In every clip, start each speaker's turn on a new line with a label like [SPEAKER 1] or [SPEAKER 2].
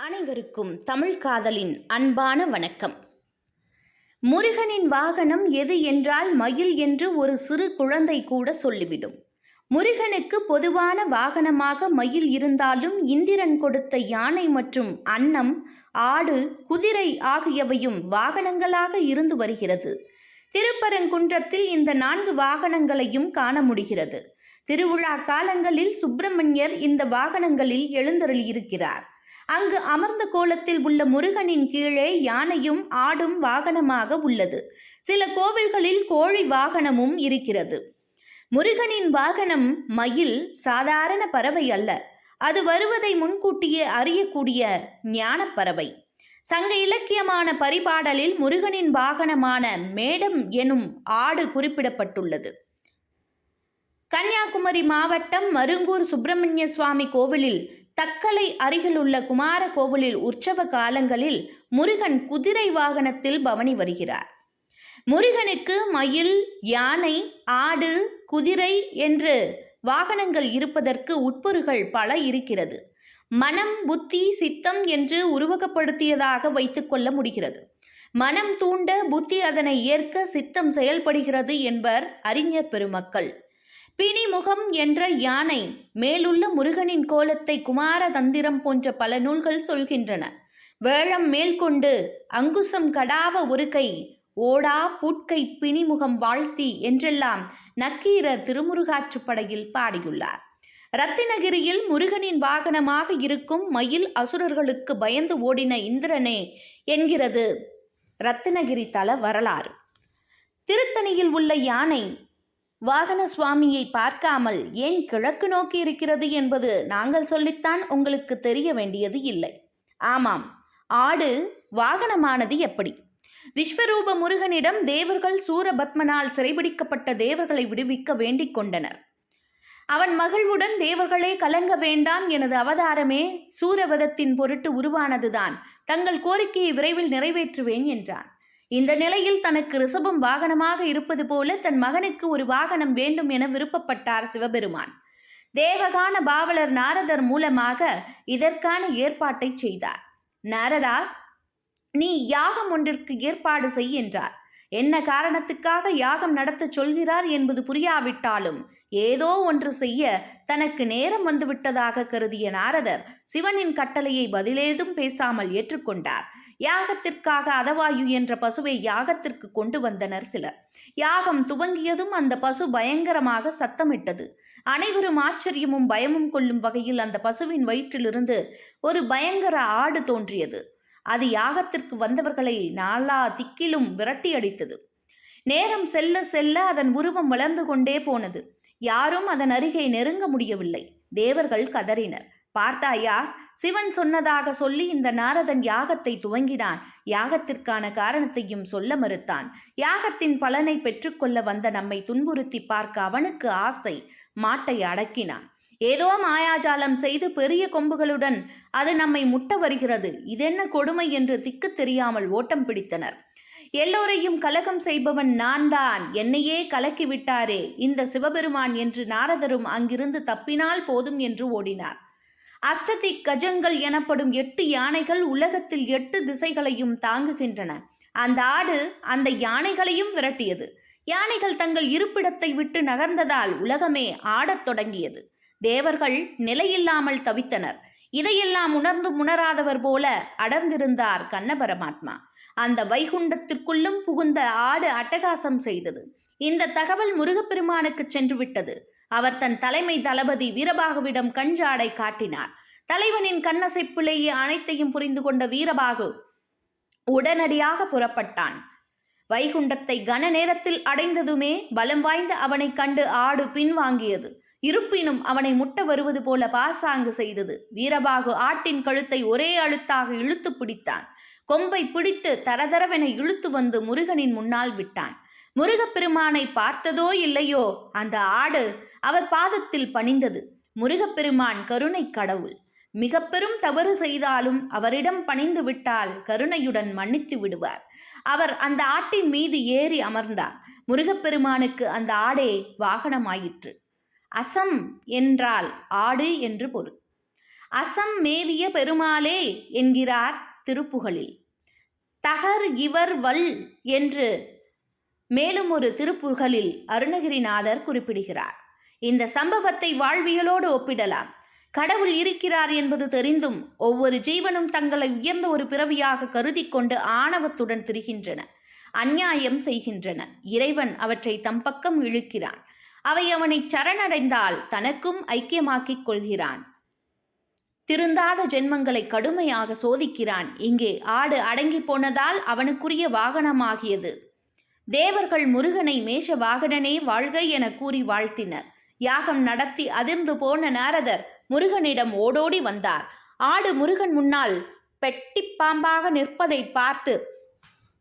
[SPEAKER 1] அனைவருக்கும் தமிழ் காதலின் அன்பான வணக்கம். முருகனின் வாகனம் எது என்றால் மயில் என்று ஒரு சிறு குழந்தை கூட சொல்லிவிடும். முருகனுக்கு பொதுவான வாகனமாக மயில் இருந்தாலும் இந்திரன் கொடுத்த யானை மற்றும் அன்னம் ஆடு குதிரை ஆகியவையும் வாகனங்களாக இருந்து வருகிறது. திருப்பரங்குன்றத்தில் இந்த நான்கு வாகனங்களையும் காண முடிகிறது. திருவிழா காலங்களில் சுப்பிரமணியர் இந்த வாகனங்களில் எழுந்தருளியிருக்கிறார். அங்கு அமர்ந்த கோலத்தில் உள்ள முருகனின் கீழே யானையும் ஆடும் வாகனமாக உள்ளது. சில கோவில்களில் கோழி வாகனமும் இருக்கிறது. முருகனின் வாகனம் மயில் சாதாரண பறவை அல்ல. அது வருவதை முன்கூட்டியே அறியக்கூடிய ஞானப்பறவை. சங்க இலக்கியமான பரிபாடலில் முருகனின் வாகனமான மேடம் எனும் ஆடு குறிப்பிடப்பட்டுள்ளது. கன்னியாகுமரி மாவட்டம் மருங்கூர் சுப்பிரமணிய சுவாமி கோவிலில் தக்கலை அருகிலுள்ள குமார கோவிலில் உற்சவ காலங்களில் முருகன் குதிரை வாகனத்தில் பவனி வருகிறார். முருகனுக்கு மயில் யானை ஆடு குதிரை என்று வாகனங்கள் இருப்பதற்கு உட்பொருகள் பல இருக்கிறது. மனம் புத்தி சித்தம் என்று உருவகப்படுத்தியதாக வைத்துக்கொள்ள முடிகிறது. மனம் தூண்ட புத்தி அதனை ஏற்க சித்தம் செயல்படுகிறது என்பர் அறிஞர் பெருமக்கள். பிணிமுகம் என்ற யானை மேலுள்ள முருகனின் கோலத்தை குமார தந்திரம் போன்ற பல நூல்கள் சொல்கின்றன. வேழம் மேல்கொண்டு அங்குசம் கடாவ ஒரு கை ஓடா பூட்கை பிணிமுகம் வாழ்த்தி என்றெல்லாம் நக்கீரர் திருமுருகாற்றுப்படையில் பாடியுள்ளார். ரத்தினகிரியில் முருகனின் வாகனமாக இருக்கும் மயில் அசுரர்களுக்கு பயந்து ஓடின இந்திரனே என்கிறது ரத்தினகிரி தல வரலாறு. திருத்தணியில் உள்ள யானை வாகன சுவாமியை பார்க்காமல் ஏன் கிழக்கு நோக்கி இருக்கிறது என்பது நாங்கள் சொல்லித்தான் உங்களுக்கு தெரிய வேண்டியது இல்லை. ஆமாம் ஆடு வாகனமானது எப்படி? விஸ்வரூப முருகனிடம் தேவர்கள் சூரபத்மனால் சிறைபிடிக்கப்பட்ட தேவர்களை விடுவிக்க வேண்டிக் கொண்டனர். அவன் மகிழ்வுடன் தேவர்களே கலங்க வேண்டாம் எனது அவதாரமே சூரவதத்தின் பொருட்டு உருவானதுதான். தங்கள் கோரிக்கையை விரைவில் நிறைவேற்றுவேன் என்றான். இந்த நிலையில் தனக்கு ரிஷபம் வாகனமாக இருப்பது போல தன் மகனுக்கு ஒரு வாகனம் வேண்டும் என விருப்பப்பட்டார் சிவபெருமான். தேவகான பாவலர் நாரதர் மூலமாக இதற்கான ஏற்பாட்டை செய்தார். நாரதா நீ யாகம் ஒன்றிற்கு ஏற்பாடு செய் என்றார். என்ன காரணத்துக்காக யாகம் நடத்த சொல்கிறார் என்பது புரியாவிட்டாலும் ஏதோ ஒன்று செய்ய தனக்கு நேரம் வந்துவிட்டதாக கருதிய நாரதர் சிவனின் கட்டளையை பதிலேதும் பேசாமல் ஏற்றுக்கொண்டார். யாகத்திற்காக அதவாயு என்ற பசுவை யாகத்திற்கு கொண்டு வந்தனர் சிலர். யாகம் துவங்கியதும் அந்த பசு பயங்கரமாக சத்தமிட்டது. அனைவரும் ஆச்சரியமும் பயமும் கொள்ளும் வகையில் அந்த பசுவின் வயிற்றிலிருந்து ஒரு பயங்கர ஆடு தோன்றியது. அது யாகத்திற்கு வந்தவர்களை நாலா திக்கிலும் விரட்டி அடித்தது. நேரம் செல்ல செல்ல அதன் உருவம் வளர்ந்து கொண்டே போனது. யாரும் அதன் அருகே நெருங்க முடியவில்லை. தேவர்கள் கதறினர். பார்த்தாயா சிவன் சொன்னதாக சொல்லி இந்த நாரதன் யாகத்தை துவங்கினான். யாகத்திற்கான காரணத்தையும் சொல்ல மறுத்தான். யாகத்தின் பலனை பெற்றுக்கொள்ள வந்த நம்மை துன்புறுத்தி பார்க்க அவனுக்கு ஆசை. மாட்டை அடக்கினான். ஏதோ மாயாஜாலம் செய்து பெரிய கொம்புகளுடன் அது நம்மை முட்ட வருகிறது. இதென்ன கொடுமை என்று திக்கு தெரியாமல் ஓட்டம் பிடித்தனர். எல்லோரையும் கலகம் செய்பவன் நான் தான் என்னையே கலக்கி விட்டாரே. இந்த சிவபெருமான் என்று நாரதரும் அங்கிருந்து தப்பினால் போதும் என்று ஓடினார். அஷ்டதி கஜங்கள் எனப்படும் எட்டு யானைகள் உலகத்தில் எட்டு திசைகளையும் தாங்குகின்றன. அந்த ஆடு அந்த யானைகளையும் விரட்டியது. யானைகள் தங்கள் இருப்பிடத்தை விட்டு நகர்ந்ததால் உலகமே ஆடத் தொடங்கியது. தேவர்கள் நிலையில்லாமல் தவித்தனர். இதையெல்லாம் உணர்ந்து உணராதவர் போல அடர்ந்திருந்தார் கண்ணபரமாத்மா. அந்த வைகுண்டத்திற்குள்ளும் புகுந்த ஆடு அட்டகாசம் செய்தது. இந்த தகவல் முருகப்பெருமானுக்கு சென்று விட்டது அவர் தன் தலைமை தளபதி வீரபாகுவிடம் கஞ்சாடை காட்டினார். தலைவனின் கண்ணசைப்பிலேயே அனைத்தையும் புரிந்து கொண்ட வீரபாகு உடனடியாக புறப்பட்டான். வைகுண்டத்தை கன நேரத்தில் அடைந்ததுமே பலம் வாய்ந்த அவனைக் கண்டு ஆடு பின்வாங்கியது. இருப்பினும் அவனை முட்ட வருவது போல பாசாங்கு செய்தது. வீரபாகு ஆட்டின் கழுத்தை ஒரே அழுத்தாக இழுத்து பிடித்தான். கொம்பை பிடித்து தரதரவென இழுத்து வந்து முருகனின் முன்னால் விட்டான். முருகப்பெருமானை பார்த்ததோ இல்லையோ அந்த ஆடு அவர் பாதத்தில் பணிந்தது. முருகப்பெருமான் கருணை கடவுள். மிக பெரும் தவறு செய்தாலும் அவரிடம் பணிந்து விட்டால் கருணையுடன் மன்னித்து விடுவார். அவர் அந்த ஆட்டின் மீது ஏறி அமர்ந்தார். முருகப்பெருமானுக்கு அந்த ஆடே வாகனமாயிற்று. அசம் என்றால் ஆடு என்று பொருள். அசம் மேவிய பெருமாளே என்கிறார் திருப்புகழில். தகர் இவர் வல் என்று மேலும் ஒரு திருப்புகழில் அருணகிரிநாதர் குறிப்பிடுகிறார். இந்த சம்பவத்தை வாழ்வியலோடு ஒப்பிடலாம். கடவுள் இருக்கிறார் என்பது தெரிந்தும் ஒவ்வொரு ஜீவனும் தங்களை உயர்ந்த ஒரு பிறவியாக கருதி கொண்டு ஆணவத்துடன் திரிகின்றன. அந்நியாயம் செய்கின்றன. இறைவன் அவற்றை தம் பக்கம் இழுக்கிறான். அவை அவனை சரணடைந்தால் தனக்கும் ஐக்கியமாக்கிக் கொள்கிறான். திருந்தாத ஜென்மங்களை கடுமையாக சோதிக்கிறான். இங்கே ஆடு அடங்கி போனதால் அவனுக்குரிய வாகனமாகியது. தேவர்கள் முருகனை மேஷ வாகனனே வாழ்க என கூறி வாழ்த்தினர். யாகம் நடத்தி அதிர்ந்து போன நாரதர் முருகனிடம் ஓடோடி வந்தார். ஆடு முருகன் முன்னால் பெட்டி பாம்பாக நிற்பதை பார்த்து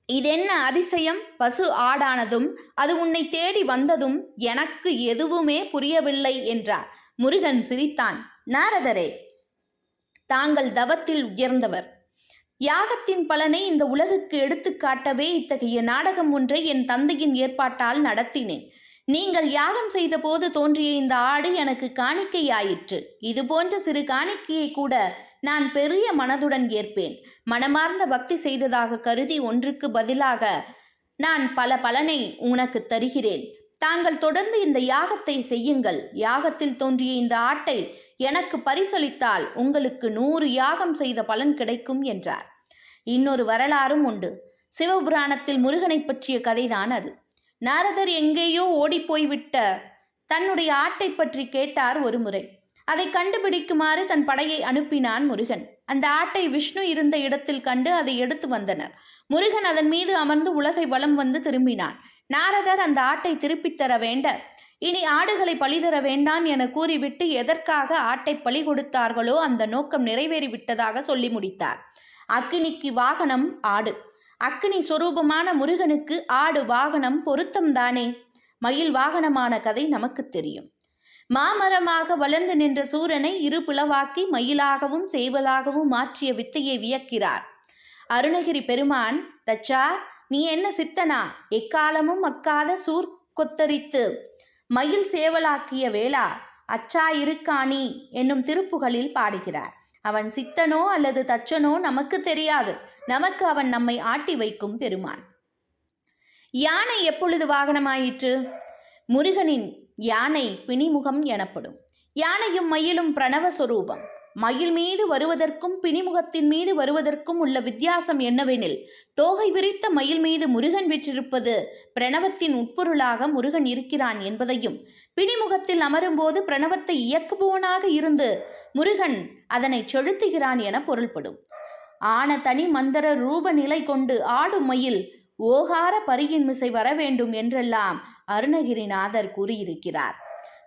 [SPEAKER 1] இதென்ன அதிசயம்? பசு ஆடானதும் அது உன்னை தேடி வந்ததும் எனக்கு எதுவுமே புரியவில்லை என்றார். முருகன் சிரித்தான் நாரதரே தாங்கள் தவத்தில் உயர்ந்தவர். யாகத்தின் பலனை இந்த உலகுக்கு எடுத்துக்காட்டவே இத்தகைய நாடகம் ஒன்றை என் தந்தையின் ஏற்பாட்டால் நடத்தினேன். நீங்கள் யாகம் செய்தபோது தோன்றிய இந்த ஆடு எனக்கு காணிக்கையாயிற்று. இது போன்ற சிறு காணிக்கையை கூட நான் பெரிய மனதுடன் ஏற்பேன். மனமார்ந்த பக்தி செய்ததாக கருதி ஒன்றுக்கு பதிலாக நான் பல பலனை உனக்கு தருகிறேன். தாங்கள் தொடர்ந்து இந்த யாகத்தை செய்யுங்கள். யாகத்தில் தோன்றிய இந்த ஆட்டை எனக்கு பரிசளித்தால் உங்களுக்கு நூறு யாகம் செய்த பலன் கிடைக்கும் என்றார். இன்னொரு வரலாறும் உண்டு. சிவபுராணத்தில் முருகனை பற்றிய கதைதான் அது. நாரதர் எங்கேயோ ஓடிப்போய்விட்ட. தன்னுடைய ஆட்டை பற்றி கேட்டார் ஒருமுறை. அதை கண்டுபிடிக்குமாறு தன் படையை அனுப்பினான் முருகன். அந்த ஆட்டை விஷ்ணு இருந்த இடத்தில் கண்டு அதை எடுத்து வந்தனர். முருகன் அதன் மீது அமர்ந்து உலகை வலம் வந்து திரும்பினான். நாரதர் அந்த ஆட்டை திருப்பித் தர வேண்ட இனி ஆடுகளை பழிதர வேண்டாம் என கூறிவிட்டு எதற்காக ஆட்டை பழி கொடுத்தார்களோ அந்த நோக்கம் நிறைவேறிவிட்டதாக சொல்லி முடித்தார். அக்கினிக்கு வாகனம் ஆடு. அக்னி சொரூபமான முருகனுக்கு ஆடு வாகனம் பொருத்தம்தானே? மயில் வாகனமான கதை நமக்கு தெரியும். மாமரமாக வளர்ந்து நின்ற சூரனை இரு பிளவாக்கி மயிலாகவும் சேவலாகவும் மாற்றிய வித்தையை வியக்கிறார். அருணகிரி பெருமான் தச்சா நீ என்ன சித்தனா? எக்காலமும் அக்காத சூர் கொத்தரித்து. மயில் சேவலாக்கிய வேளா அச்சா இருக்காணி என்னும் திருப்புகளில் பாடுகிறார். அவன் சித்தனோ அல்லது தச்சனோ நமக்கு தெரியாது. நமக்கு அவன் நம்மை ஆட்டி வைக்கும் பெருமான். யானை எப்பொழுது வாகனமாயிற்று? முருகனின் யானை பிணிமுகம் எனப்படும். யானையும் மயிலும் பிரணவ சொரூபம். மயில் மீது வருவதற்கும் பிணிமுகத்தின் மீது வருவதற்கும் உள்ள வித்தியாசம் என்னவெனில் தோகை விரித்த மயில் மீது முருகன் விற்றிருப்பது பிரணவத்தின் உட்பொருளாக முருகன் இருக்கிறான் என்பதையும் பிணிமுகத்தில் அமரும்போது பிரணவத்தை இயக்குபவனாக இருந்து முருகன் அதனை செலுத்துகிறான் என பொருள்படும். ஆன தனி மந்தர ரூப நிலை கொண்டு ஆடும் மயில் ஓகார பரியின் மிசை வர வேண்டும் என்றெல்லாம் அருணகிரிநாதர் கூறியிருக்கிறார்.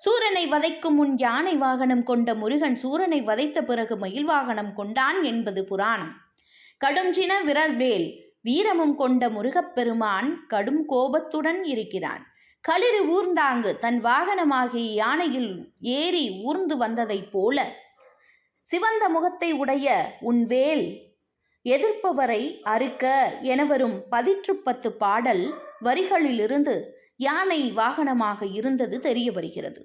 [SPEAKER 1] சூரனை வதைக்கும் முன் யானை வாகனம் கொண்ட முருகன் சூரனை வதைத்த பிறகு மயில் வாகனம் கொண்டான் என்பது புராணம். கடுஞ்சின விரல்வேல் வீரமும் கொண்ட முருகப்பெருமான் கடும் கோபத்துடன் இருக்கிறான். களிறு ஊர்ந்தாங்கு தன் வாகனமாகிய யானையில் ஏறி ஊர்ந்து வந்ததைப் போல சிவந்த முகத்தை உடைய உன் வேல் எதிர்ப்பவரை அறுக்க என வரும் பதிற்றுப்பத்து பாடல் வரிகளிலிருந்து யானை வாகனமாக இருந்தது தெரிய வருகிறது.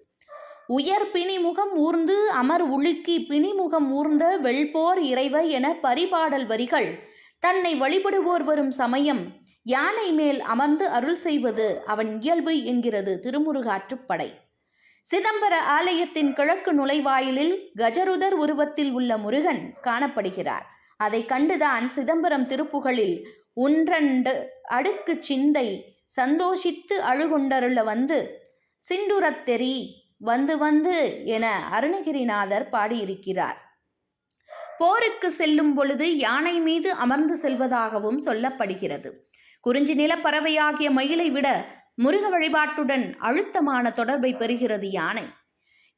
[SPEAKER 1] உயர் பிணிமுகம் ஊர்ந்து அமர் உலுக்கி பிணிமுகம் ஊர்ந்த வெள்போர் இறைவ என பரிபாடல் வரிகள் தன்னை வழிபடுவோர் வரும் சமயம் யானை மேல் அமர்ந்து அருள் செய்வது அவன் இயல்பு என்கிறது திருமுருகாற்றுப்படை சிதம்பர ஆலயத்தின் கிழக்கு நுழைவாயிலில் கஜருதர் உருவத்தில் உள்ள முருகன் காணப்படுகிறார். அதை கண்டுதான் சிதம்பரம் திருப்புகளில் ஒன்றண்டு அடுக்கு சிந்தை சந்தோஷித்து அழுகொண்டருள வந்து சிண்டுரத்தெறி வந்து வந்து என அருணகிரிநாதர் பாடியிருக்கிறார். போருக்கு செல்லும் பொழுது யானை மீது அமர்ந்து செல்வதாகவும் சொல்லப்படுகிறது. குறிஞ்சி நிலப்பறவையாகிய மயிலை விட முருக வழிபாட்டுடன் அழுத்தமான தொடர்பை பெறுகிறது யானை.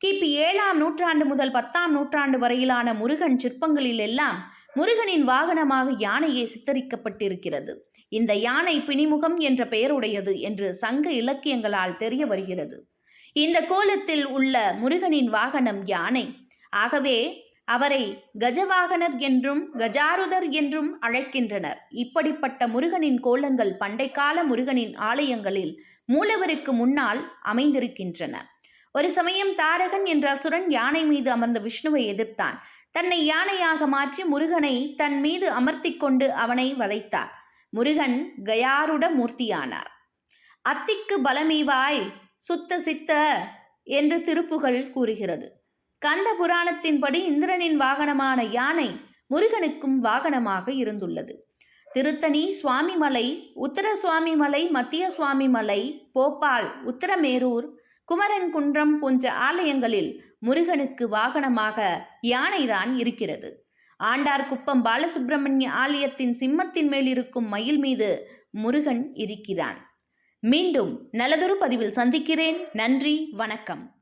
[SPEAKER 1] கிபி ஏழாம் நூற்றாண்டு முதல் பத்தாம் நூற்றாண்டு வரையிலான முருகன் சிற்பங்களில் எல்லாம் முருகனின் வாகனமாக யானையே சித்தரிக்கப்பட்டிருக்கிறது. இந்த யானை பிணிமுகம் என்ற பெயருடையது என்று சங்க இலக்கியங்களால் தெரிய வருகிறது. இந்த கோலத்தில் உள்ள முருகனின் வாகனம் யானை. ஆகவே அவரை கஜவாகனர் என்றும் கஜாருதர் என்றும் அழைக்கின்றனர். இப்படிப்பட்ட முருகனின் கோலங்கள் பண்டைக்கால முருகனின் ஆலயங்களில் மூலவருக்கு முன்னால் அமைந்திருக்கின்றன. ஒரு சமயம் தாரகன் என்ற அசுரன் யானை மீது அமர்ந்த விஷ்ணுவை எதிர்த்தான். தன்னை யானையாக மாற்றி முருகனை தன் மீது அமர்த்திக் கொண்டு அவனை வதைத்தார். முருகன் கயாருட மூர்த்தியானார். அத்திக்கு பலமீவாய் சுத்த சித்த என்று திருப்புகழ் கூறுகிறது. கந்த புராணத்தின்படி இந்திரனின் வாகனமான யானை முருகனுக்கும் வாகனமாக இருந்துள்ளது. திருத்தணி சுவாமிமலை உத்தர சுவாமிமலை மத்திய சுவாமிமலை போபால் உத்தரமேரூர் குமரன் குன்றம் போன்ற ஆலயங்களில் முருகனுக்கு வாகனமாக யானைதான் இருக்கிறது. ஆண்டார்குப்பம் பாலசுப்பிரமணிய ஆலயத்தின் சிம்மத்தின் மேல் இருக்கும் மயில் மீது முருகன் இருக்கிறான். மீண்டும் நல்லதொரு பதிவில் சந்திக்கிறேன். நன்றி வணக்கம்.